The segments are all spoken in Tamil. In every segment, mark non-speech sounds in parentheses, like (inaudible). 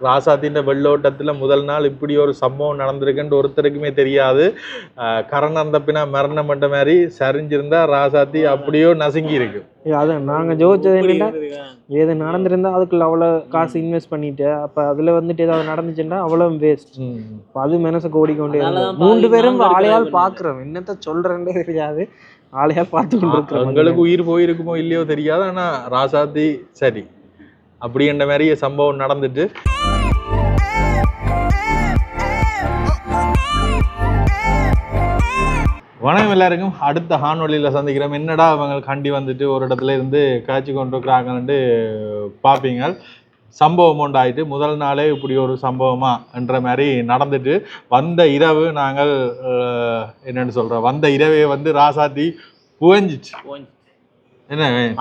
ராசாத்தின் வெள்ளோட்டத்துல முதல் நாள் இப்படி ஒரு சம்பவம் நடந்திருக்குன்னு ஒருத்தருக்குமே தெரியாது. ஆஹ் கரண் அந்த பின்னா மரணம் பண்ண மாதிரி சரிஞ்சிருந்தா ராசாத்தி அப்படியோ நசுங்கி இருக்கு அதான் நாங்க ஜோதிச்சது என்னன்னா ஏது நடந்திருந்தா அதுக்குள்ள அவ்வளவு காசு இன்வெஸ்ட் பண்ணிட்டு அப்ப அதுல வந்துட்டு ஏதாவது நடந்துச்சுன்னா அவ்வளவு வேஸ்ட் அது மனசுக்கு ஓடிக்கொண்டே. மூன்று பேரும் ஆளையால் பாக்குறோம். என்னத்த சொல்றேன்னே தெரியாது. ஆளையால் பார்த்து கொண்டு எங்களுக்கு உயிர் போயிருக்குமோ இல்லையோ தெரியாது. ஆனா ராசாத்தி சரி அப்படின்ற மாதிரி சம்பவம் நடந்துட்டு. வணக்கம் எல்லாருக்கும். அடுத்த ஹான்வழியில் சந்திக்கிறோம். என்னடா அவங்க கண்டி வந்துட்டு ஒரு இடத்துல இருந்து காய்ச்சி கொண்டிருக்கிறாங்கன்ட்டு பார்ப்பீங்க சம்பவம் உண்டாயிட்டு முதல் நாளே இப்படி ஒரு சம்பவமா என்ற மாதிரி நடந்துட்டு வந்த இரவு நாங்கள் என்னென்னு சொல்கிறோம் வந்த இரவே வந்து ராசாத்தி புகஞ்சிச்சு.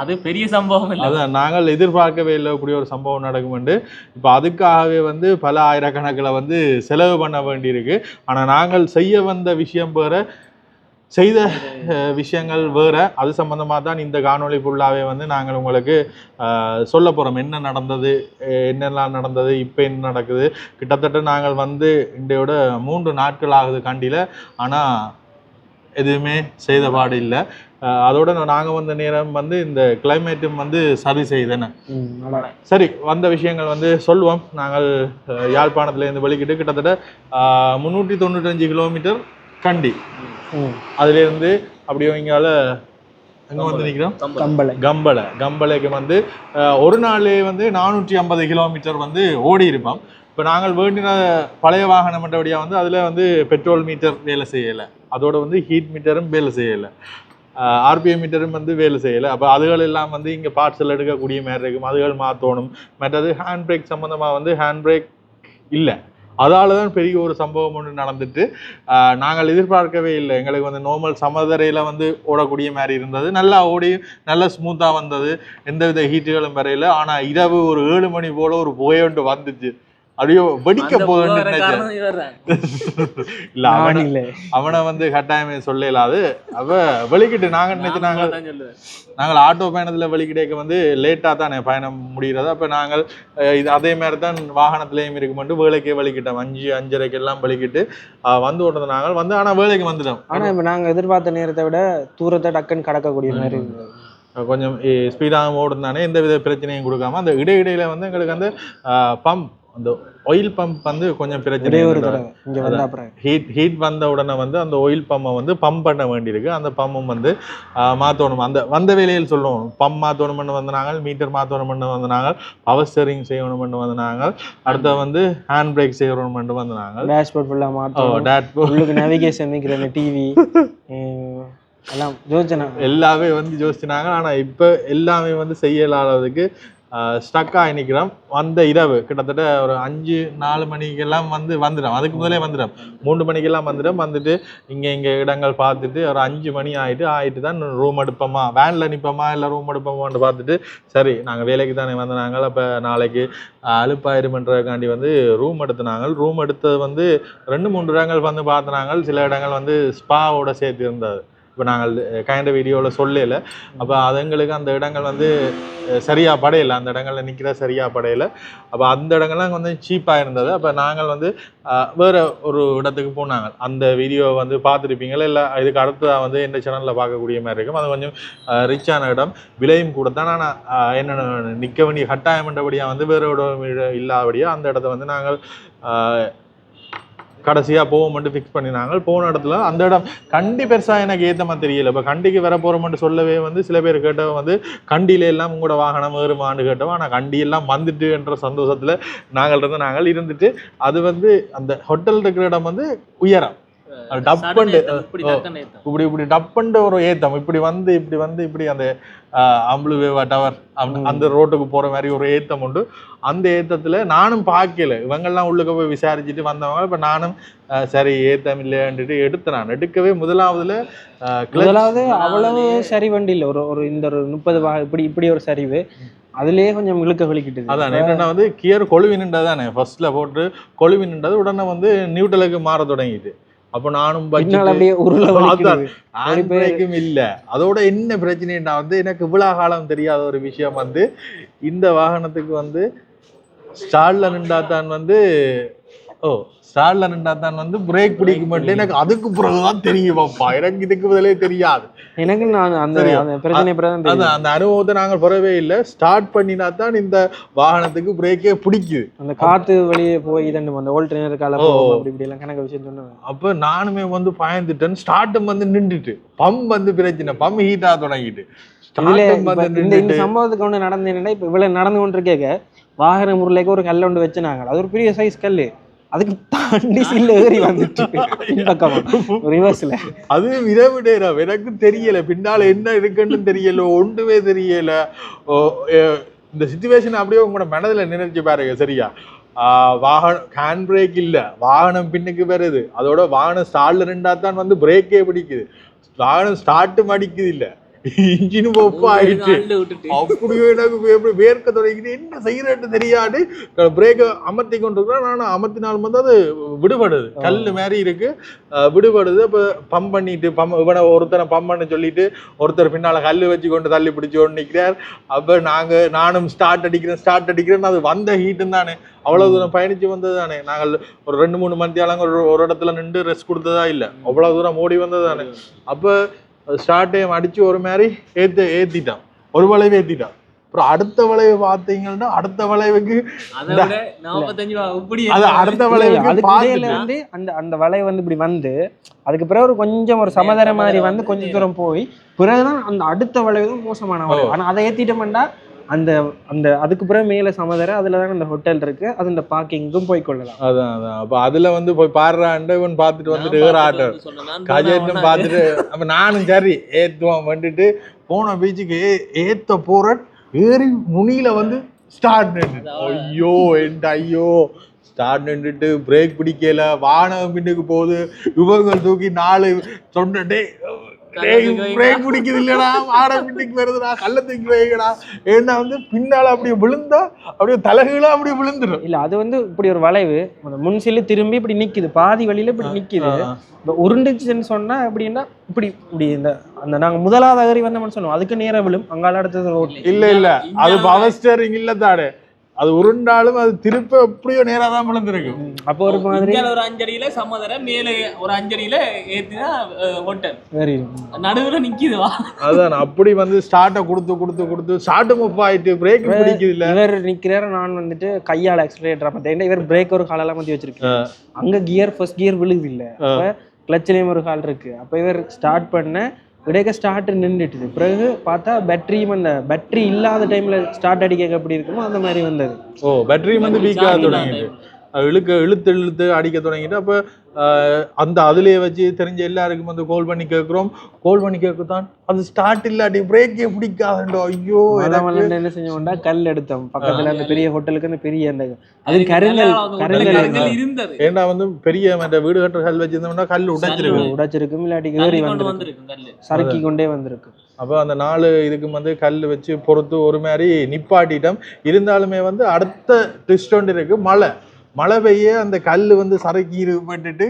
அது பெரிய சம்பவம் இல்ல. அதான் நாங்கள் எதிர்பார்க்கவே இல்லை இப்படி ஒரு சம்பவம் நடக்கும்ண்டு இப்போ அதுக்காகவே வந்து பல ஆயிரக்கணக்கில் வந்து செலவு பண்ண வேண்டியிருக்கு. ஆனால் நாங்கள் செய்ய வந்த விஷயம் வேற செய்த விஷயங்கள் வேற. அது சம்பந்தமாக தான் இந்த காணொளி ஃபுல்லாகவே வந்து நாங்கள் உங்களுக்கு சொல்ல போகிறோம் என்ன நடந்தது என்னெல்லாம் நடந்தது இப்போ என்ன நடக்குது. கிட்டத்தட்ட நாங்கள் வந்து இன்றையோட மூன்று நாட்கள் ஆகுது கண்டியில். ஆனால் எதுவுமே செய்த பாடு இல்லை. அதோட நாங்கள் வந்த நேரம் வந்து இந்த கிளைமேட்டும் வந்து சரி செய்தன சரி வந்த விஷயங்கள் வந்து சொல்லுவோம் நாங்கள் யாழ்ப்பாணத்துலேருந்து வெளிக்கிட்டு கிட்டத்தட்ட முந்நூற்றி தொண்ணூத்தஞ்சு கிலோமீட்டர் கண்டி. அதுலேருந்து அப்படியே இங்கால எங்கே வந்து நிற்கிறோம் கம்பளை. கம்பளை. கம்பளைக்கு வந்து ஒரு நாளே வந்து நானூற்றி ஐம்பது கிலோமீட்டர் வந்து ஓடி இருப்போம். இப்போ நாங்கள் வேண்டின பழைய வாகனம் மற்றபடியாக வந்து அதில் வந்து பெட்ரோல் மீட்டர் வேலை செய்யலை. அதோட வந்து ஹீட் மீட்டரும் வேலை செய்யலை. ஆர்பிஎம் மீட்டரும் வந்து வேலை செய்யலை. அப்போ அதுகள் எல்லாம் வந்து இங்கே பார்ட்ஸில் எடுக்கக்கூடிய மாதிரி இருக்கும். அதுகள் மாற்றணும் மற்றது ஹேண்ட் பிரேக் சம்மந்தமாக வந்து ஹேண்ட் பிரேக் இல்லை. அதால தான் பெரிய ஒரு சம்பவம் ஒன்று நடந்துட்டு நாங்கள் எதிர்பார்க்கவே இல்லை. எங்களுக்கு வந்து நார்மல் சமதரையில் வந்து ஓடக்கூடிய மாதிரி இருந்தது. நல்லா ஓடி நல்லா ஸ்மூத்தாக வந்தது. எந்தவித ஹீட்டுகளும் வரையில். ஆனால் இரவு ஒரு ஏழு மணி போல் ஒரு புகை வந்துச்சு. அப்படியோ வெடிக்க போகுதுன்னு. (laughs) இல்ல அவனை இல்லை. அவனை வந்து கட்டாயமே சொல்லலாது அவ வெளிக்கிட்டு நாங்க நினைச்சு நான் நாங்கள் ஆட்டோ பயணத்தில் வெளிக்கிட்டேக்க வந்து லேட்டாக தானே பயணம் முடிகிறது. அப்போ நாங்கள் இது அதே மாதிரி தான் வாகனத்திலையும் இருக்குமெண்டு வேலைக்கே வெளிக்கிட்டோம். அஞ்சு அஞ்சரைக்கு எல்லாம் வெளிக்கிட்டு வந்து ஓடுறது நாங்கள் வந்து ஆனால் வேலைக்கு வந்துட்டோம். ஆனா இப்ப நாங்க எதிர்பார்த்த நேரத்தை விட தூரத்தை டக்குன்னு கடக்கக்கூடிய மாதிரி கொஞ்சம் ஸ்பீடாக ஓடுந்தானே எந்த வித பிரச்சனையும் கொடுக்காம அந்த இடையிடையில வந்து எங்களுக்கு அந்த பம்ப் அந்த ஆயில் பம்ப் வந்து கொஞ்சம் பிரச்சனை ஒரே ஹீட் ஹீட் வந்த உடனே வந்து அந்த ஆயில் பம்பை வந்து பம்ப் பண்ண வேண்டியிருக்கு. அந்த பம்பும் வந்து மாத்தணும். அந்த வந்த வேலையில் சொல்லுவோம். பம்ப் மாற்றணும்னு வந்தாங்க மீட்டர் மாற்றணும்னு வந்தாங்க பவர் ஸ்டேரிங் செய்யணும்னு வந்தாங்க அடுத்த வந்து ஹேண்ட் பிரேக் செய்யணும்னு வந்தாங்க டேஷ்போர்ட் ஃபுல்லா மாத்தணும். டேட் உள்ளுக்கு நேவிகேஷன் வைக்கிற டிவி எல்லாம் யோசனை எல்லாமே வந்து யோசிச்சினாங்க. ஆனா இப்ப எல்லாமே வந்து செய்யலாததுக்கு ஸ்டக் ஆகி வந்த இரவு கிட்டத்தட்ட ஒரு அஞ்சு நாலு மணிக்கெல்லாம் வந்து வந்துடும். அதுக்கு முதலே வந்துடும். மூன்று மணிக்கெல்லாம் வந்துடும். வந்துட்டு இங்கே இங்கே இடங்கள் பார்த்துட்டு ஒரு அஞ்சு மணி ஆகிட்டு ஆகிட்டு தான் ரூம் எடுப்போமா? வேனில் நிற்போமா இல்லை ரூம் எடுப்போமான்னு பார்த்துட்டு சரி நாங்கள் வேலைக்கு தானே வந்து நாங்கள் நாளைக்கு அழுப்பாயிருமன்றக்காண்டி வந்து ரூம் எடுத்தினாங்க. ரூம் எடுத்தது வந்து ரெண்டு மூன்று இடங்கள் வந்து பார்த்துனாங்க. சில இடங்கள் வந்து ஸ்பாவோட சேர்த்து இருந்தது. இப்போ நாங்கள் கயண்ட வீடியோவில் சொல்லல. அப்போ அதுங்களுக்கு அந்த இடங்கள் வந்து சரியாக படையலை. அந்த இடங்களில் நிற்கிற சரியாக படையலை. அப்போ அந்த இடங்கள்லாம் வந்து சீப்பாக இருந்தது. அப்போ நாங்கள் வந்து வேறு ஒரு இடத்துக்கு போனாங்க. அந்த வீடியோவை வந்து பார்த்துருப்பீங்களா? இல்லை இதுக்கு அடுத்ததாக வந்து இந்த சேனலில் பார்க்கக்கூடிய மாதிரி இருக்கும். அது கொஞ்சம் ரிச்சான இடம். விலையும் கூட தான். ஆனால் என்ன நிற்க வேண்டிய கட்டாயம்ன்றபடியாக வந்து வேறு இடம் இல்லாதபடியாக அந்த இடத்த வந்து நாங்கள் கடைசியாக போக போவோம்ட்டு ஃபிக்ஸ் பண்ணினாங்க. போன இடத்துல அந்த இடம் கண்டி பெருசாக எனக்கு ஏத்தமா தெரியல. இப்போ கண்டிக்கு வர போகிறோம்னு சொல்லவே வந்து சில பேர் கேட்டவ வந்து கண்டியில எல்லாம் உங்களோட வாகனம் ஏறுமான்னு கேட்டோம் ஆனால் கண்டி எல்லாம் வந்துட்டு என்ற சந்தோஷத்தில் நாங்கள் இருந்து நாங்கள் இருந்துட்டு அது வந்து அந்த ஹோட்டல் இருக்கிற இடம் வந்து உயரம். டப்புண்டு ஏத்தம், இப்படி. இப்படி இப்படி டப்புண்டு ஒரு ஏத்தம் இப்படி வந்து இப்படி வந்து இப்படி அந்த அம்புலுவேவா டவர் அந்த ரோட்டுக்கு போற மாதிரி ஒரு ஏத்தம் உண்டு. அந்த ஏத்தத்துல நானும் பார்க்கல இவங்கெல்லாம் உள்ளுக்க போய் விசாரிச்சுட்டு வந்தவங்க இப்ப நானும் சரி ஏத்தம் இல்லையான்ட்டு எடுத்து நான் எடுக்கவே முதலாவதுல முதலாவது அவ்வளவு சரி வண்டி இல்ல. ஒரு ஒரு இந்த ஒரு முப்பது இப்படி இப்படி ஒரு சரிவு. அதுலயே கொஞ்சம் இழுக்க வலிக்கிட்டது. அதான் என்னன்னா வந்து கியர் கொழுவி நின்றதானே ஃபர்ஸ்ட்ல போட்டு கொழுவி நின்றது உடனே வந்து நியூட்ரலுக்கு மாற தொடங்கிட்டு. அப்போ நானும் அப்படியே இல்ல. அதோட என்ன பிரச்சனைன்னா வந்து எனக்கு இவ்வளவு காலம் தெரியாத ஒரு விஷயம் வந்து இந்த வாகனத்துக்கு வந்து ஸ்டார்ல நின்றா தான் வந்து ஓ ஸ்டார்ல நின்றா தான் வந்து பிரேக் பிடிக்க மாட்டேன். எனக்கு அதுக்கு பிறகுதான் தெரியுமாப்பா எனக்கு இதுக்கு முதலே தெரியாது. எனக்கு நான் அந்த பிரச்சனை தெரியும். அந்த அனுபவத்தை நாங்கள் பெறவே இல்லை. ஸ்டார்ட் பண்ணினா தான் இந்த வாகனத்துக்கு பிரேக்கே பிடிக்குது. அந்த காத்து வெளியே போய் இதண்டு அந்த ஓல்டர்னர் கால ஓ. போகும் அப்படி இப்படி எல்லாம் கணக்கு விஷயம் சொன்னேன் அப்ப நானுமே வந்து பயந்துட்டேன். ஸ்டார்ட்டும் வந்து நின்றுட்டு. பம்ப் வந்து பிரச்சனை. பம்ப் ஹீட்டா தொடங்கிட்டு. இந்த சம்பவத்துக்கு ஒண்ணு நடந்து என்னன்னா இப்ப இவ்வளவு நடந்து கொண்டு இருக்கேக்க வாகன முறையிலேக்கு ஒரு கல்ல ஒன்று வச்சுனாங்க. அது ஒரு பெரிய சைஸ் கல்லு. அதுக்கு தாண்டி சில்ல ஏறி வந்துட்டு ரிவர்ஸ்ல அது இதை எனக்கு தெரியல. பின்னால என்ன இருக்குன்னு தெரியல. ஒன்றுமே தெரியல. ஓ, இந்த சுச்சுவேஷன் அப்படியே உங்களோட மனதில் நினைச்சு பாருங்க சரியா? வாகனம் ஹேண்ட் பிரேக் இல்லை. வாகனம் பின்னுக்கு வருது. அதோட வாகனம் ஸ்டாலில் நின்றா தான் வந்து பிரேக்கே பிடிக்குது. வாகனம் ஸ்டார்ட்டும் அடிக்குது இல்லை. இன்ஜினும் ஒப்பு ஆயிடுச்சு. ஆண்டு விட்டுட்டு. அப்படியே எனக்கு வே- வேர்க்க தொடங்கிட்டு என்ன செய்யறேன்னு தெரியாது. பிரேக்கை அமர்த்தி கொண்டு நான் அமர்த்தினாலும் வந்து அது விடுபடுது. கல் மாதிரி இருக்கு. விடுபடுது. அப்போ பம்ப் பண்ணிட்டு பம் இவனை ஒருத்தனை பம்ப் பண்ண சொல்லிட்டு ஒருத்தர் பின்னால கல் வச்சு கொண்டு தள்ளி பிடிச்சு கொண்டு நிற்கிறார் அப்போ நாங்க நானும் ஸ்டார்ட் அடிக்கிறேன் ஸ்டார்ட் அடிக்கிறேன் அது வந்த ஹீட்டும் தானே. அவ்வளவு தூரம் பயணிச்சு வந்தது தானே. நாங்கள் ஒரு ரெண்டு மூணு மத்தியாலங்க ஒரு ஒரு இடத்துல நின்று ரெஸ்ட் கொடுத்ததா இல்லை. அவ்வளவு தூரம் ஓடி வந்தது தானே. அப்போ ஸ்டார்ட் டைம் அடிச்சு ஒரு மாதிரி ஏத்து ஏத்திட்டான். ஒரு வளைவு ஏத்திட்டான். அப்புறம் அடுத்த வளைவு பார்த்தீங்கன்னா அடுத்த வளைவுக்கு அடுத்த வளைவுக்கு வந்து அந்த அந்த வலை வந்து இப்படி வந்து அதுக்கு பிறகு ஒரு கொஞ்சம் ஒரு சமதர மாதிரி வந்து கொஞ்சம் தூரம் போய் பிறகுதான் அந்த அடுத்த வளைவு தான் மோசமான வளைவு. ஆனா அதை ஏத்திட்டோம்னா அந்த அந்த அதுக்கு பிறகு மேல சமதர அதுல தான் அந்த ஹோட்டல் இருக்கு. அது இந்த பார்க்கிங்கும் போய் கொள்ளலாம். அதான் அதான். அப்ப அதுல வந்து போய் பாடுறான்ட்டு இவன் பார்த்துட்டு வந்துட்டு ஏற ஆட்டம் கஜேட்டும் பார்த்துட்டு அப்ப நானும் சரி ஏத்துவான் வந்துட்டு போன பீச்சுக்கு ஏ ஏத்த போற ஏறி நுனியில வந்து ஸ்டார்ட் நின்று ஐயோ என் ஐயோ. ஸ்டார்ட் நின்றுட்டு பிரேக் பிடிக்கல. வானம் பின்னுக்கு போகுது. இவங்க தூக்கி நாலு சொன்ன டேய் பிரேக் பிடிக்குது இல்லடா வானம் பின்னுக்கு வருதுடா. கள்ள தூக்கி வைக்கடா ஏன்னா வந்து பின்னால அப்படியே விழுந்தா அப்படியே தலைகீழா அப்படியே விழுந்துடும். இல்ல அது வந்து இப்படி ஒரு வளைவு. அந்த முன் சில்லு திரும்பி இப்படி நிக்குது. பாதி வழியில இப்படி நிக்குது. இப்ப உருண்டுச்சுன்னு சொன்னா எப்படின்னா இப்படி இப்படி இந்த அந்த நாங்க முதலாவது அகரி வந்தோம்னு சொன்னோம் அதுக்கு நேரா விழும். அங்கால அடுத்தது ரோட் இல்ல இல்ல. அது பவர் ஸ்டேரிங் இல்ல தானே. அது உருண்டாலும் அது திருப்ப எப்படியோ நேரா தான் விழுந்திருக்கு அப்போ ஒரு மாதிரி ஒரு அஞ்சடியில சம்மதர மேல ஒரு அஞ்சடியில ஏத்தினா ஹோட்டல். வெரி நடுவுல நிக்குதுவா அதான் அப்படி வந்து ஸ்டார்ட்டை கொடுத்து கொடுத்து கொடுத்து ஸ்டார்ட் முப் ஆயிட்டு பிரேக் பிடிக்குது இல்ல இவர் நிக்கிறாரு நான் வந்துட்டு கையால ஆக்சிலேட்டர் பார்த்தேன் இவர் பிரேக் ஒரு காலெல்லாம் மாத்தி வச்சிருக்கேன் அங்க கியர் ஃபர்ஸ்ட் கியர் விழுகுது இல்ல. அப்ப கிளச்சிலையும் ஒரு கால் இருக்கு. அப்ப இவர் ஸ்டார்ட் பண்ண இடைக்க ஸ்டார்ட் நின்றுட்டுது பிறகு பார்த்தா பேட்டரியும் அந்த பேட்டரி இல்லாத டைம்ல ஸ்டார்ட் அடிக்க எப்படி இருக்குமோ அந்த மாதிரி வந்தது. ஓ பேட்டரி வந்து வீக்கா தொடங்கிட்டு. அது இழுக்க இழுத்து இழுத்து அடிக்க தொடங்கிட்டு அப்ப அந்த அதுலயே வச்சு தெரிஞ்ச எல்லாருக்கும் வந்து கால் பண்ணி கேட்குறோம் கால் பண்ணி கேட்கத்தான் அது ஸ்டார்ட் இல்லாட்டி பிரேக்கே பிடிக்காதுண்டோ ஐயோ என்ன செஞ்சோம்னா கல் எடுத்தோம். பக்கத்துல அந்த பெரிய ஹோட்டலுக்கு அந்த பெரிய அந்த அது கருங்கல் இருந்தது. ஏன்னா வந்து பெரிய மற்ற வீடு கட்டுற கல் வச்சிருந்தோம்னா கல் உடைச்சிருக்கு உடைச்சிருக்கும். இல்லாட்டி ஏறி தள்ளி கொண்டு வந்திருக்கு வந்திருக்கு கல்லு. சறுக்கி கொண்டே வந்திருக்கு அப்போ அந்த நாலு இதுக்கு வந்து கல் வச்சு பொறுத்து ஒரு மாதிரி நிப்பாட்டிட்டோம். இருந்தாலுமே வந்து அடுத்த ட்விஸ்ட் ஒன்று இருக்கு மழை. மழை பெய்ய அந்த கல் வந்து சரக்கி இருப்பட்டு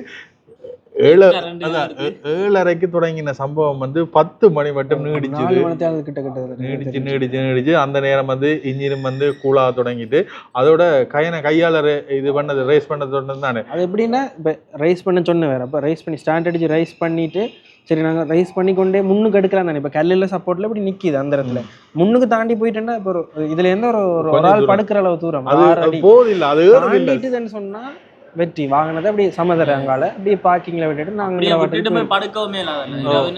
ஏழு ரெண்டு அதான் இருக்கு. ஏ- ஏழரைக்கு தொடங்கின சம்பவம் வந்து பத்து மணி மட்டும் கிட்ட நீடிச்சு நீடிச்சு. நீடிச்சு அந்த நேரம் வந்து இன்ஜினும் வந்து கூலாக தொடங்கிட்டு அதோட கையனை கையால ரே- இது பண்ணது ரேஸ் பண்ணது தானே அது எப்படின்னா இப்போ ரைஸ் பண்ண சொன்ன வேற. அப்போ ரைஸ் பண்ணி ஸ்டாண்ட் அடிச்சு ரைஸ் பண்ணிட்டு சரி நாங்கள் ரைஸ் பண்ணி கொண்டே முன்னுக்கு எடுக்கலாம் தானே இப்போ கல்லில் சப்போர்ட்ல இப்படி நிக்கிது அந்த இடத்துல. முன்னுக்கு தாண்டி போயிட்டேன்னா இப்போ ஒரு இதுல இருந்து ஒரு ஒரு ஆள். படுக்கிற அளவு தூரம். அது ஆறு அது அடி. போகுது இல்ல அது ஏறுது இல்ல. தாண்டிட்டுதுன்னு சொன்னா வெற்றி. வாங்கினதை அப்படியே சமதர அங்கால. அப்படியே பார்க்கிங்ல விட்டுட்டு போய் படுக்கவுமே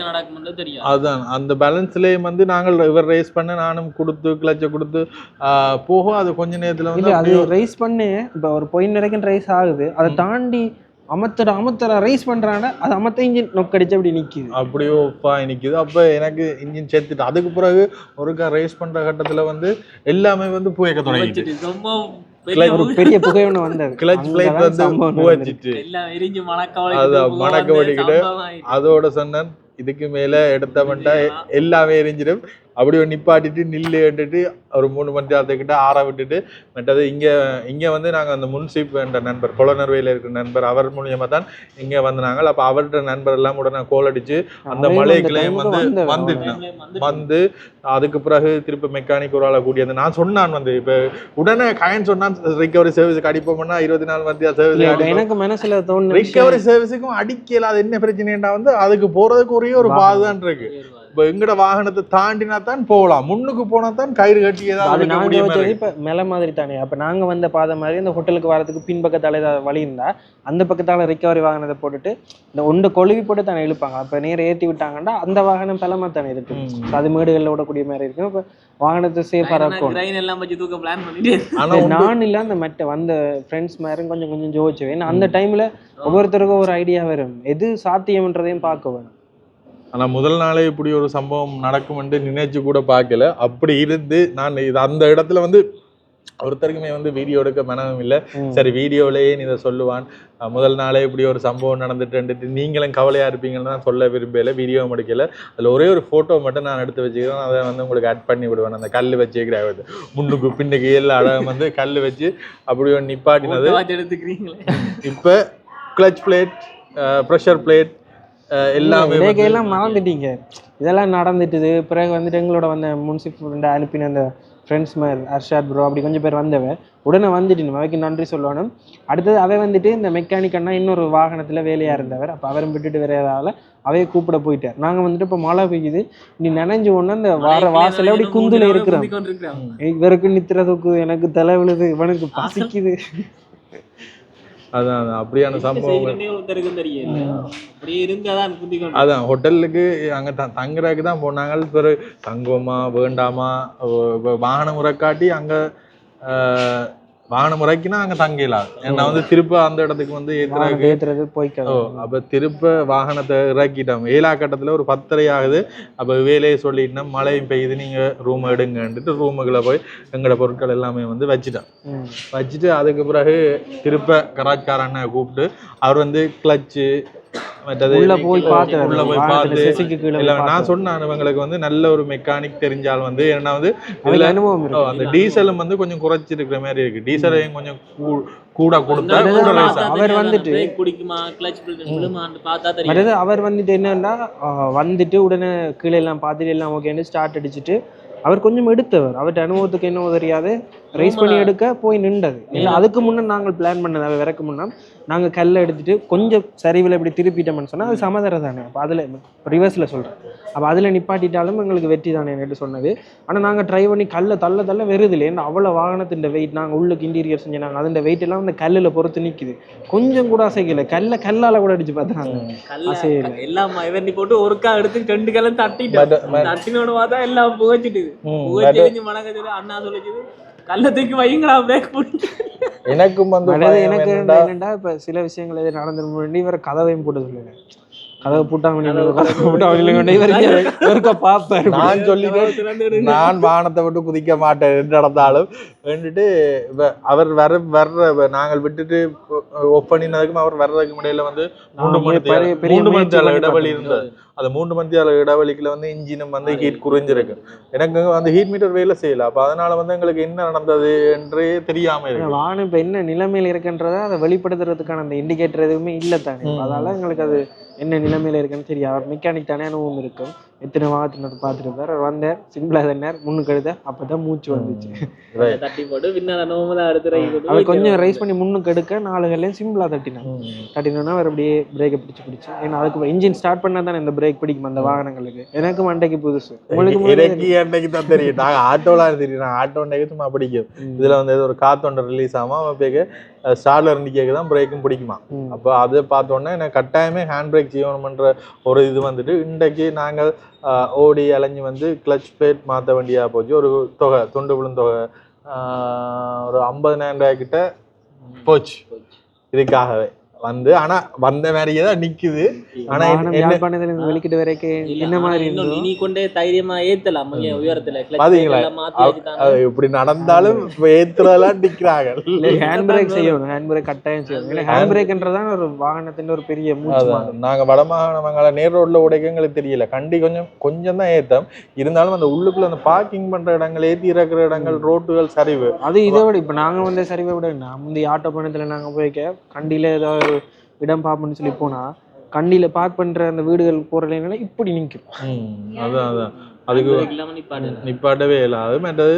நடக்கும்னு தெரியாது. அதுதான் அந்த பேலன்ஸ்லயே வந்து நாங்கள் இவர் ரேஸ் பண்ண நானும் கொடுத்து கிளச்சை கொடுத்து ஆஹ் போக அது கொஞ்ச நேரத்துல வந்து அது ரைஸ் பண்ணி. இப்போ ஒரு பாயிண்ட் வரைக்கும் ரைஸ் ஆகுது. அதை தாண்டி அமர்த்தட அமர்த்தர ரைஸ் பண்றாங்க. அது அமர்த்த இன்ஜின் நொக்கடிச்சு அப்படி நிக்குது. அப்படியே ஒப்பா நிக்குது. அப்ப எனக்கு இன்ஜின் சேர்த்துட்டு அதுக்கு பிறகு ஒருக்கா ரேஸ் பண்ற கட்டத்துல வந்து எல்லாமே வந்து புயக்க தொடங்கிட்டு. ஒரு பெரிய புகை ஒண்ணு வந்தது. கிளச் பிளேட் வந்து. புவச்சிட்டு மணக்க வலிக்கிட்டு அதோட சொன்னேன் இதுக்கு மேல எடுத்தவன்ட்டா எல்லாமே எரிஞ்சிடும். அப்படி ஒரு நிப்பாட்டிட்டு நில்லு விட்டுட்டு ஒரு மூணு மணி நேரத்துக்கிட்ட ஆற விட்டுட்டு மற்றது இங்க இங்க வந்து நாங்க அந்த முன்சிப் என்ற நண்பர் கொலனர்வையில் இருக்கிற நண்பர் அவர் மூலியமா தான் இங்க வந்தாங்க அப்ப அவர்கிட்ட நண்பர் எல்லாம் உடனே கோல் அடிச்சு அந்த அந்த வந்து வந்துட்டான் வந்து வந்து அதுக்கு பிறகு திருப்பி மெக்கானிக் ஒரு ஆளை கூட்டியது நான் சொன்னான் வந்து இப்ப உடனே கயன் சொன்னான் ரிகவரி சர்வீஸுக்கு அடிப்போம்னா இருபத்தி நாலு மத்தியா சர்வீஸ் எனக்கு மனசுல விஷயம் ரிகவரி சர்வீஸுக்கும் அடிக்கல அது என்ன பிரச்சனைன்னா வந்து அதுக்கு போறதுக்கு ஒரே ஒரு பாதை தான் இருக்கு. இப்ப எங்கட வாகனத்தை தாண்டினா தான் போகலாம். முன்னுக்கு போனா தான் கயிறு கட்டி ஏதாவது வச்சது. இப்ப மேல மாதிரி தானே. அப்ப நாங்க வந்த பாதை மாதிரி இந்த ஹோட்டலுக்கு வரதுக்கு பின்பக்கத்தால ஏதாவது வழி இருந்தா அந்த பக்கத்தால ரிகவரி வாகனத்தை போட்டுட்டு இந்த ஒன்று கொழுவி போட்டு தானே இழுப்பாங்க. அப்ப நேரம் ஏத்தி விட்டாங்கன்னா அந்த வாகனம் பலமா தானே இருக்கு. அது மேடுகள்ல விடக்கூடிய மாதிரி இருக்கும். இப்ப வாகனத்தை சேஃபா இருக்கும். கிரைன் எல்லாம் வச்சு தூக்க பிளான் பண்ணிட்டு ஆனா இல்ல, உண்டு- நான் இல்ல அந்த மெட்ட வந்த ஃப்ரெண்ட்ஸ் மாதிரி கொஞ்சம் கொஞ்சம் ஜோதிச்சு ஏன்னா அந்த டைம்ல ஒவ்வொருத்தருக்கும் ஒரு ஐடியா வரும். எது சாத்தியம்ன்றதையும் பார்க்க வேணும். ஆனா முதல் நாளே இப்படி ஒரு சம்பவம் நடக்கும்னு நினைச்சு கூட பார்க்கல. அப்படி இருந்து நான் இது அந்த இடத்துல வந்து ஒருத்தருக்குமே வந்து வீடியோ எடுக்க மனமும் இல்லை. சரி வீடியோலயே நீ இதை சொல்லுவான். முதல் நாளே இப்படி ஒரு சம்பவம் நடந்துட்டு நீங்களும் கவலையா இருப்பீங்கன்னு தான் சொல்ல விரும்பல. வீடியோ எடுக்கல. அதுல ஒரே ஒரு போட்டோ மட்டும் நான் எடுத்து வச்சுக்கிறேன். அதை வந்து உங்களுக்கு ஆட் பண்ணி விடுவேன். அந்த கல் வச்சுக்கிறாங்க முன்னுக்கு பின்னுக்கு எல்லா அழகம் வந்து கல் வச்சு அப்படி நிப்பாட்டினது. இப்போ கிளச் பிளேட் ப்ரெஷர் பிளேட் எல்லாமே எல்லாம் மறந்துட்டீங்க. இதெல்லாம் நடந்துட்டுது. பிறகு வந்துட்டு எங்களோட வந்த முன்சிபல் அனுப்பின அந்த ஃப்ரெண்ட்ஸ் மாதிரி அர்ஷாத் ப்ரோ அப்படி கொஞ்சம் பேர் வந்தவன் உடனே வந்துட்டு நம்ம அவைக்கு நன்றி சொல்லணும். அடுத்தது அவன் வந்துட்டு இந்த மெக்கானிக் அண்ணா இன்னொரு வாகனத்துல வேலையா இருந்தவர். அப்ப அவரும் விட்டுட்டு வேறதால அவைய கூப்பிட போயிட்டார். நாங்க வந்துட்டு இப்ப மழை பெய்யுது. நீ நனைஞ்சு ஒண்ணு அந்த வார வாசல்ல அப்படி குந்துல இருக்கிறோம்? இவருக்கு நித்துறதுக்கு எனக்கு தலை விழுது இவனுக்கு பசிக்குது. அதான் அதான். அப்படியான சம்பவம் அதான் ஹோட்டலுக்கு அங்க த தங்குறதுக்கு தான் போனாங்க. பிறகு தங்குவோமா வேண்டாமா? வாகனம் முறைக்காட்டி அங்க ஆஹ், வாகனம் முறைக்குனா அங்க தங்கிடலாம் ஏன்னா வந்து திருப்ப அந்த இடத்துக்கு வந்து வாகனத்தை ஏத்துறது போய்க்க ஓ அப்ப திருப்ப வாகனத்தை இறக்கிட்டோம் ஏழா கட்டத்துல ஒரு பத்தரை ஆகுது. அப்ப வேலையை சொல்லிட்டோம் மழையும் பெய்யுது. நீங்க ரூம் எடுங்கன்ட்டு ரூமுக்குள்ள போய் எங்களோட பொருட்கள் எல்லாமே வந்து வச்சுட்டோம் ம். வச்சுட்டு அதுக்கு பிறகு திருப்ப கராச்கார அண்ணனை கூப்பிட்டு அவர் வந்து கிளச்சு உள்ள போய் பார்த்து உள்ள போய் பார்த்து செசிக்கு கீழே இல்ல நான். சொன்னேன் இவங்களுக்கு வந்து நல்ல ஒரு மெக்கானிக் தெரிஞ்சால் வந்து ஏன்னா வந்து இதுல அனுபவம் அந்த டீசலும் வந்து கொஞ்சம் குறைச்சிருக்கிற மாதிரி இருக்கு. டீசலையும் கொஞ்சம் கூ- கூட கொடுத்தா. அவர் வந்துட்டு- மற்றது அவர் வந்துட்டு என்னன்னா வந்துட்டு உடனே கீழே எல்லாம் பார்த்துட்டு எல்லாம் ஓகேன்னு ஸ்டார்ட் அடிச்சுட்டு அவர் கொஞ்சம் எடுத்தவர். அவர்கிட்ட அனுபவத்துக்கு என்னவோ தெரியாது. ரைஸ் பண்ணி எடுக்க போய் நின்றது. இல்லை அதுக்கு முன்னே நாங்கள் பிளான் பண்ணது விறக்கு முன்னா நாங்கள் கல்லை எடுத்துட்டு கொஞ்சம் சரிவில் இப்படி திருப்பிட்டோம்னு சொன்னால் அது சமதர தானே அப்போ அதில் ரிவர்ஸில் சொல்கிறேன் அப்போ அதில் நிப்பாட்டிட்டாலும் எங்களுக்கு வெற்றி தானே என்று சொன்னது. ஆனால் நாங்கள் ட்ரை பண்ணி கல்லை தள்ள தள்ள வருது இல்லை ஏன்னா அவ்வளோ வாகனத்தின் வெயிட் நாங்கள் உள்ளுக்கு இன்டீரியர் செஞ்சு நாங்கள் அதன் வெயிட் எல்லாம் அந்த கல்லில் பொறுத்து நிற்குது கொஞ்சம் கூட அசைக்கல. கல்லை கல்லால் கூட அடிச்சு பார்த்தாங்க. கல்ல அசையல. எல்லாம் இவர்னி போட்டு ஒருக்கா எடுத்து ரெண்டு கல்லும் but- தட்டினோட பார்த்தா எல்லாம் புகைச்சிட்டு புகைச்சு மணக்கச்சு அண்ணா சொல்லிச்சுது கல்ல தூக்கி வைங்களா பிரேக் எனக்கும் வந்து எனக்கு என்னடா, இப்ப சில விஷயங்கள் எது நடந்து இவர் கதவையும் போட்டு சொல்லுங்க கதவை பூட்டாம நான் சொல்லிட்டு நான் வானத்தை விட்டு குதிக்க மாட்டேன் என்று நடந்தாலும் வேண்டுட்டு அவர் வர வர்ற நாங்கள் விட்டுட்டு ஒப் பண்ணினதுக்கும் அவர் வர்றதுக்கு முடையில வந்து மூன்று மணி இடைவெளி. இருந்தது அந்த மூன்று மணி நேரம் இடைவெளிக்குள்ள வந்து இன்ஜினும் வந்து ஹீட் குறைஞ்சிருக்கு. எனக்கு அந்த ஹீட் மீட்டர் வேலை செய்யல. அப்ப அதனால வந்து எங்களுக்கு என்ன நடந்தது என்றே தெரியாம இருக்கு. வானம் இப்ப என்ன நிலைமையில இருக்குன்றத அதை வெளிப்படுத்துறதுக்கான அந்த இண்டிகேட்டர் எதுவுமே இல்ல தானே. ம். அதால எங்களுக்கு அது என்ன நிலைமையில இருக்குன்னு தெரியும் அவர் மெக்கானிக் தானே அனுபவம் இருக்கும் எத்தனை இருந்தார் அவர் வந்தார் சிம்பிளா தண்ணார் முன்னுக்கு எடுத்த அப்பதான் மூச்சு வந்துச்சு. தட்டி போட்டு பின்னால கொஞ்சம் ரைஸ் பண்ணி முன்னுக்கு எடுக்க நாலுகள்லையும் சிம்பிளா தட்டினார் தட்டினோன்னா அவர் அப்படியே பிரேக்கை பிடிச்சு பிடிச்சு. ஏன்னா அதுக்கு இன்ஜின் ஸ்டார்ட் பண்ணா தானே இந்த பிரேக் பிடிக்கும் அந்த வாகனங்களுக்கு. எனக்கு மண்டைக்கு புதுசு. உங்களுக்கு அன்னைக்கு தான் தெரியும். நாங்க ஆட்டோலாம் தெரியும் நான் ஆட்டோ அன்னைக்கு சும்மா பிடிக்கும். இதுல வந்து ஒரு காத்தொண்டை ரிலீஸ் ஆகாம. அவன் பேக்கு ஸ்டார்ட்ல இருந்து கேக்கு தான் பிரேக்கும் பிடிக்குமா. அப்போ அதை பார்த்தோன்னே எனக்கு கட்டாயமே ஹேண்ட் பிரேக் செய்யணுமன்ற ஒரு இது வந்துட்டு இன்றைக்கு நாங்கள் ஓடி அலைஞ்சு வந்து கிளச் பிளேட் மாற்ற வேண்டியா போச்சு. ஒரு தொகை துண்டு விழும் தொகை ஒரு ஐம்பதினாயிரம் ரூபாய் கிட்ட போச்சு. இதுக்காகவே. வந்து ஆனா வந்த மாதிரியே தான் நிக்குது. ஆனா வெளிக்கிட்டு வரைக்கும் என்ன மாதிரி இனி கொண்டே தைரியமா ஏத்தலாம் உயரத்துல. பாத்தீங்களா? இப்படி நடந்தாலும் ஏத்துறதெல்லாம் நிக்கிறாங்க. (laughs) ஹேண்ட் பிரேக் செய்யணும் ஹேண்ட் பிரேக் கட்டாயம் செய்யணும். ஹேண்ட் பிரேக்ன்றதான் ஒரு வாகனத்தின் ஒரு பெரிய. நாங்க வடமாகாண நேர் ரோட்ல உடைக்க எங்களுக்கு தெரியல. கண்டி கொஞ்சம் கொஞ்சம் தான் ஏத்தம். இருந்தாலும் அந்த உள்ளுக்குள்ள அந்த பார்க்கிங் பண்ற இடங்கள் ஏத்தி இறக்குற இடங்கள் ரோட்டுகள் சரிவு. அது இதை விட இப்ப நாங்க வந்து சரிவை விட நான் முந்தைய ஆட்டோ பயணத்துல நாங்க போய்க்க கண்டியில ஏதாவது ஒரு இடம் பார்ப்போம்னு சொல்லி போனா கண்டியில பார்க் பண்ற அந்த வீடுகள் லைன்ல இப்படி நிக்கும் ம், அதான் அதான். அதுக்கு. நிப்பாட்டவே இல்லை. அது மற்றது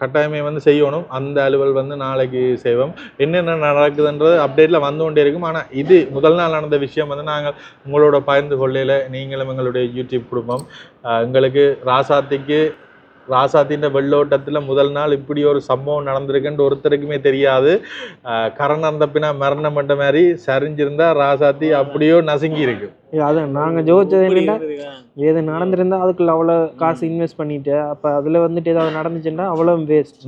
கட்டாயமே வந்து செய்யணும். அந்த அலுவல் வந்து நாளைக்கு செய்வோம். என்னென்ன நடக்குதுன்றது அப்டேட்ல வந்து கொண்டே இருக்கும். ஆனா இது முதல் நாள் நடந்த விஷயம் வந்து நாங்கள் உங்களோட பகிர்ந்து கொள்ளையில நீங்களும் எங்களுடைய யூடியூப் குடும்பம். எங்களுக்கு ராசாத்திக்கு ராசாத்தின் வெள்ளோட்டத்துல முதல் நாள் இப்படி ஒரு சம்பவம் நடந்திருக்குன்னு ஒருத்தருக்குமே தெரியாது. அஹ், கரண் அந்த பின்னா மரணம் பண்ண மாதிரி சரிஞ்சிருந்தா ராசாத்தி அப்படியோ நசுங்கி இருக்கு அதான் நாங்க ஜோதிச்சது என்னன்னா. ஏது நடந்திருந்தா அதுக்குள்ள அவ்வளவு காசு இன்வெஸ்ட் பண்ணிட்டு அப்ப அதுல வந்துட்டு ஏதாவது நடந்துச்சுன்னா அவ்வளவு வேஸ்ட்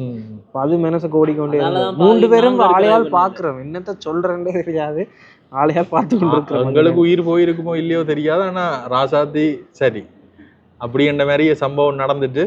அது மனசுக்கு ஓடிக்கொண்டே மூன்று பேரும் நாங்கள் ஆளையால் try பாக்குறோம் என்னத்த சொல்றேன்னே தெரியாது. ஆளையால் பார்த்து கொண்டிருக்கிறோம் எங்களுக்கு உயிர் போயிருக்குமோ இல்லையோ தெரியாது. ஆனா ராசாத்தி சரி. அப்படின்ற மாதிரி சம்பவம் நடந்துட்டு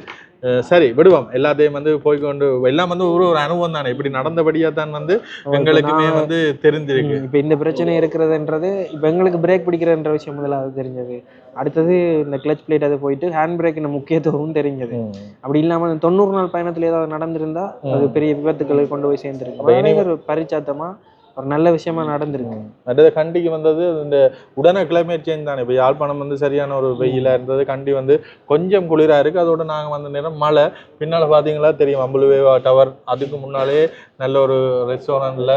சரி விடுவோம். எல்லாத்தையும் வந்து போய்க்கொண்டு எல்லாம் வந்து ஒரு ஒரு அனுபவம் தானே. இப்படி நடந்தபடியா தான் வந்து எங்களுக்குமே வந்து தெரிஞ்சிருக்கு. இப்ப இந்த பிரச்சனை இருக்கிறதுன்றது இப்ப எங்களுக்கு பிரேக் பிடிக்கிறன்ற விஷயம் முதல்ல தெரிஞ்சது. அடுத்தது இந்த கிளச் பிளேட் அது போயிட்டு ஹேண்ட் பிரேக்கின் முக்கியத்துவமும் தெரிஞ்சது. அப்படி இல்லாம இந்த தொண்ணூறு நாள் பயணத்துல ஏதாவது நடந்திருந்தா அது பெரிய விபத்துக்களை கொண்டு போய் சேர்ந்துருக்கு. ஒரு பரிச்சாத்தமா ஒரு நல்ல விஷயமா நடந்திருக்கு. மற்றது கண்டிக்கு வந்தது இந்த உடனே கிளைமேட் சேஞ்ச் தானே. இப்போ யாழ்ப்பாணம் வந்து சரியான ஒரு வெயிலா இருந்தது. கண்டி வந்து கொஞ்சம் குளிரா இருக்கு. அதோட நாங்க வந்த நேரம் மழை. பின்னால பாத்தீங்களா தெரியும்? அம்புலுவே டவர் அதுக்கு முன்னாலே நல்ல ஒரு ரெஸ்டாரண்ட்ல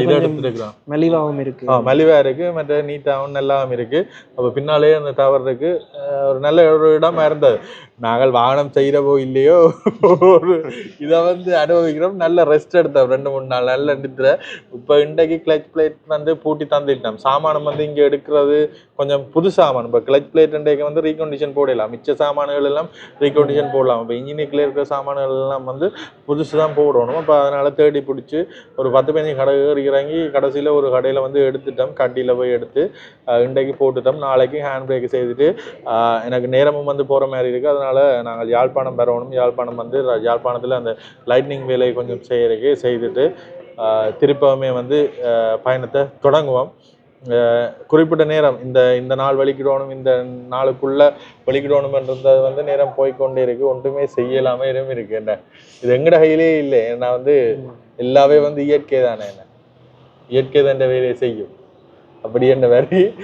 இது எடுத்துருக்கிறோம் மெலிவாகவும் இருக்கு. மலிவா இருக்கு மற்ற நீட்டாகவும் நல்லாவும் இருக்கு. அப்போ பின்னாலே அந்த டவர் இருக்கு. ஒரு நல்ல ஒரு இடமா இருந்தது. நாங்கள் வாகனம் செய்கிறவோ இல்லையோ ஒரு இதை வந்து அனுபவிக்கிறோம். நல்ல ரெஸ்ட் எடுத்தோம் ரெண்டு மூணு நாள். நல்ல நித்திர. இப்போ இன்றைக்கு கிளச் பிளேட் வந்து பூட்டி தந்துட்டோம். சாமானம் வந்து இங்கே எடுக்கிறது கொஞ்சம் புது சாமான். இப்போ கிளச் பிளேட் இன்றைக்கு வந்து ரீகண்டிஷன் போடலாம். மிச்ச சாமான்கள் எல்லாம் ரீகண்டிஷன் போடலாம். இப்போ இன்ஜினுக்குள்ளே இருக்கிற சாமான்கள் எல்லாம் வந்து புதுசு தான் போடணும். அப்போ அதனால தேடி பிடிச்சி ஒரு பத்து பதினஞ்சு கடை ஏறி இறங்கி கடைசியில் ஒரு கடையில் வந்து எடுத்துட்டோம். கட்டியில் போய் எடுத்து இன்றைக்கு போட்டுட்டோம். நாளைக்கு ஹேண்ட் பிரேக் செய்துட்டு எனக்கு நேரமும் வந்து போகிற மாதிரி இருக்குது அதனால் நாங்கள் யாழ்ப்பாணம் பெறணும் யாழ்ப்பாணம் வந்து யாழ்ப்பாணத்தில் அந்த லைட்னிங் வேலையை கொஞ்சம் செய்கிறதுக்கு செய்துட்டு திருப்பவுமே வந்து பயணத்தை தொடங்குவோம். குறிப்பிட்ட நேரம் இந்த இந்த நாள் வலிக்கிடணும் இந்த நாளுக்குள்ள வலிக்கிடணும்ன்றது வந்து நேரம் போய்க்கொண்டே இருக்கு. ஒன்றுமே செய்யலாம எதுவும் இருக்கு. என்ன? இது எங்கட கையிலே இல்லை. ஏன்னா வந்து எல்லாமே வந்து இயற்கை தானே என்ன? இயற்கை தான் வேலையை செய்யும். அப்படி என்ன வேறு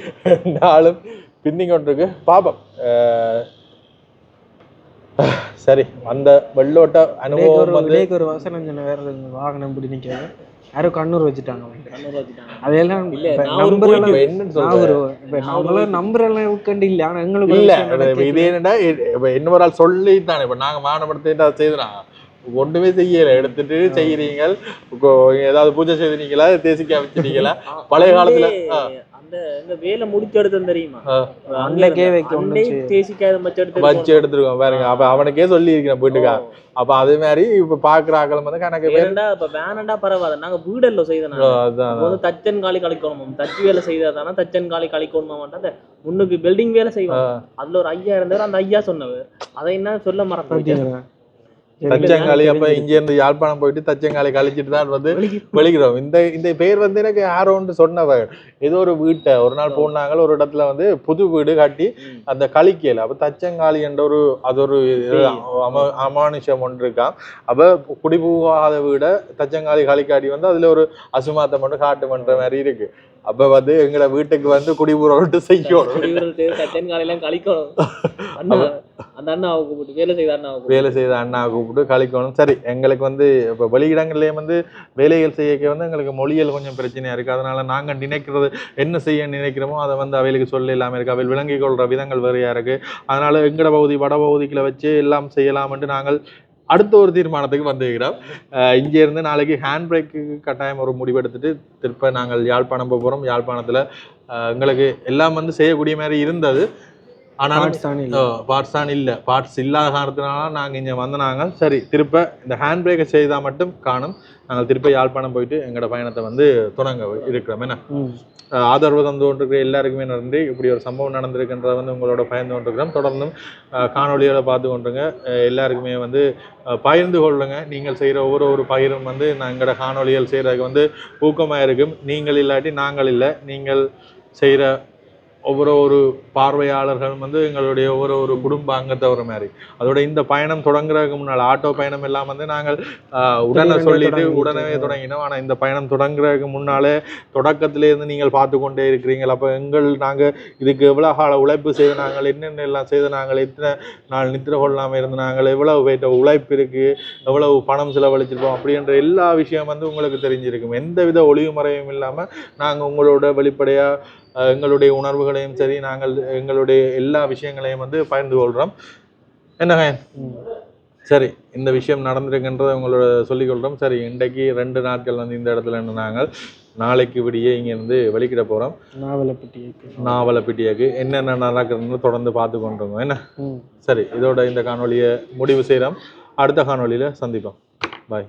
நாளும் பின்னி கொண்டிருக்கு. பாப்போம் அஹ் சரி. அந்த வெள்ளோட்ட அனுபவம் வந்து ஒரு வசனம் சொன்ன வேற வாகனம் இப்படி நிக்கிறது யாரோ கண்ணூர் வச்சுட்டாங்க. அதெல்லாம் ஒரு நம்புற அளவுக்கு இல்ல. ஆனா எங்களுக்கு இல்ல. இது என்னடா இப்ப இன்னொரு ஆள் சொல்லித்தானே இப்ப நாங்க மானப்படுத்திட்டு அதை செய்துனா ஒண்ணுமே செய்யல. எடுத்துட்டு செய்யறீங்க. ஏதாவது பூஜை செய்தீங்களா தேசிக்க வச்சிட்டீங்களா? பழைய காலத்துல இந்த வேலை முடிச்சு எடுத்தது தெரியுமா. அன்னைக்கே வைக்க. தேசிக்காத மச்ச எடுத்து வச்சு எடுத்துருக்கோம் பாருங்க. அப்ப அவனுக்கே சொல்லி இருக்கிறேன் வீட்டுக்கா அப்ப அதே மாதிரி இப்ப பாக்குற ஆக்கள் வந்து கணக்கு ஏனண்டா இப்ப வேணண்டா பரவாயில்ல. நாங்க வீடல்ல செய்தோம் வந்து தச்சன் காலி கழிக்கணும்? தச்சு வேலை செய்தா தானே தச்சன் காலி கழிக்கணுமா மாட்டா முன்னுக்கு பில்டிங் வேலை செய்வாங்க. அதுல ஒரு ஐயா இருந்தவர் அந்த ஐயா சொன்னவர். அதை என்ன சொல்ல மறந்து தச்சங்காலி அப்ப இங்க இருந்து யாழ்ப்பாணம் போயிட்டு தச்சங்காலி கழிச்சிட்டு தான் வந்து வெளிக்கிறோம் இந்த இந்த பேர் வந்து எனக்கு யாரோ ஒன்று சொன்னவர் ஏதோ ஒரு வீட்டை. ஒரு நாள் போனாங்க ஒரு இடத்துல வந்து புது வீடு கட்டி. அந்த கழிக்கல அப்ப தச்சங்காளி என்ற ஒரு அது ஒரு அமானுஷம் ஒன்று இருக்காம். அப்ப குடிபுகாத வீட தச்சங்காளி களிக்காடி வந்து அதுல ஒரு அசுமாத்தம் மட்டும் காட்டு பண்ற மாதிரி இருக்கு. அப்ப வந்து எங்கட வீட்டுக்கு வந்து குடிபுற விட்டு செய்யணும் கழிக்கணும். அந்த அண்ணாவை கூப்பிட்டு வேலை செய்த அண்ணாவை கூப்பிட்டு. வேலை செய்த அண்ணா கூப்பிட்டு கழிக்கணும். சரி எங்களுக்கு வந்து இப்போ வெளியிடங்கள்லயே வந்து வேலைகள் செய்யக்க வந்து எங்களுக்கு மொழிகள் கொஞ்சம் பிரச்சனையா இருக்கு. அதனால நாங்க நினைக்கிறது என்ன செய்ய நினைக்கிறோமோ அதை வந்து அவைகளுக்கு சொல்ல இல்லாம இருக்கு. அவைகள் விளங்கிக் கொள்ற விதங்கள் வேறையா இருக்கு. அதனால எங்கட பகுதி வட பகுதிகளை வச்சு எல்லாம் செய்யலாம்னு நாங்கள் அடுத்த ஒரு தீர்மானத்துக்கு வந்துக்கிறோம் இங்கேருந்து இருந்து நாளைக்கு ஹேண்ட் பிரேக்கு கட்டாயம் ஒரு முடிவெடுத்துட்டு திருப்ப நாங்கள் யாழ்ப்பாணம் போகிறோம் யாழ்ப்பாணத்தில் எங்களுக்கு எல்லாம் வந்து செய்யக்கூடிய மாதிரி இருந்தது. ஆனாலும் Parts தான் இல்ல. பார்ட்ஸ் இல்லாத காரணத்தினால நாங்கள் இங்கே வந்து நாங்கள் சரி திருப்ப இந்த ஹேண்ட் பிரேக்கை செய்தால் மட்டும் காணும். நாங்கள் திருப்ப யாழ்ப்பாணம் போயிட்டு எங்களோட பயணத்தை வந்து தொடங்க இருக்கிறோம். என்ன? ஆதரவு தந்து கொண்டிருக்கிற எல்லாருக்குமே நன்றி. இப்படி ஒரு சம்பவம் நடந்திருக்குன்றத வந்து உங்களோட பயந்து கொண்டிருக்கிறோம். தொடர்ந்தும் காணொளிகளை பார்த்து கொண்டுங்க. அஹ், எல்லாருக்குமே வந்து பகிர்ந்து கொள்ளுங்க. நீங்கள் செய்கிற ஒவ்வொரு ஒரு பகிரும் வந்து எங்களோட காணொளிகள் செய்கிறதுக்கு வந்து ஊக்கமாக இருக்கும். நீங்கள் இல்லாட்டி நாங்கள் இல்லை. நீங்கள் செய்கிற ஒவ்வொரு ஒரு பார்வையாளர்களும் வந்து எங்களுடைய ஒவ்வொரு ஒரு குடும்ப அங்கத்தவர மாதிரி. அதோட இந்த பயணம் தொடங்குறதுக்கு முன்னால் ஆட்டோ பயணம் எல்லாம் வந்து நாங்கள் உடனே சொல்லிட்டு. உடனே தொடங்கினோம். ஆனால் இந்த பயணம் தொடங்குறதுக்கு முன்னாலே தொடக்கத்திலே இருந்து நீங்கள் பார்த்து கொண்டே இருக்கிறீங்க அப்போ எங்கள் நாங்கள் இதுக்கு எவ்வளோ கால உழைப்பு செய்த நாங்கள் என்னென்ன எல்லாம் செய்த நாங்கள் எத்தனை நாள் நித்திர கொள்ளாமல் இருந்த நாங்கள் எவ்வளவு போயிட்ட உழைப்பு இருக்குது எவ்வளவு பணம் செலவழிச்சிருப்போம் அப்படின்ற எல்லா விஷயம் வந்து உங்களுக்கு தெரிஞ்சிருக்கும். எந்தவித ஒளிவு மறைவும் இல்லாமல் நாங்கள் உங்களோட வெளிப்படையாக எங்களுடைய உணர்வுகளையும் சரி நாங்கள் எங்களுடைய எல்லா விஷயங்களையும் வந்து பகிர்ந்து கொள்கிறோம் என்னங்க. சரி இந்த விஷயம் நடந்திருக்குன்றதை உங்களோட சொல்லிக்கொள்கிறோம் சரி இன்றைக்கு ரெண்டு நாட்கள் வந்து இந்த இடத்துல நாங்கள் நாளைக்கு விடிய இங்கேருந்து வெளிக்கிட போகிறோம் நாவலப்பட்டி நாவலப்பிட்டியாக்கு என்னென்ன நடக்குதுன்னு தொடர்ந்து பார்த்து கொண்டிருக்கோம் என்ன? சரி இதோட இந்த காணொளியை முடிவு செய்கிறோம் அடுத்த காணொளியில் சந்திப்போம். பாய்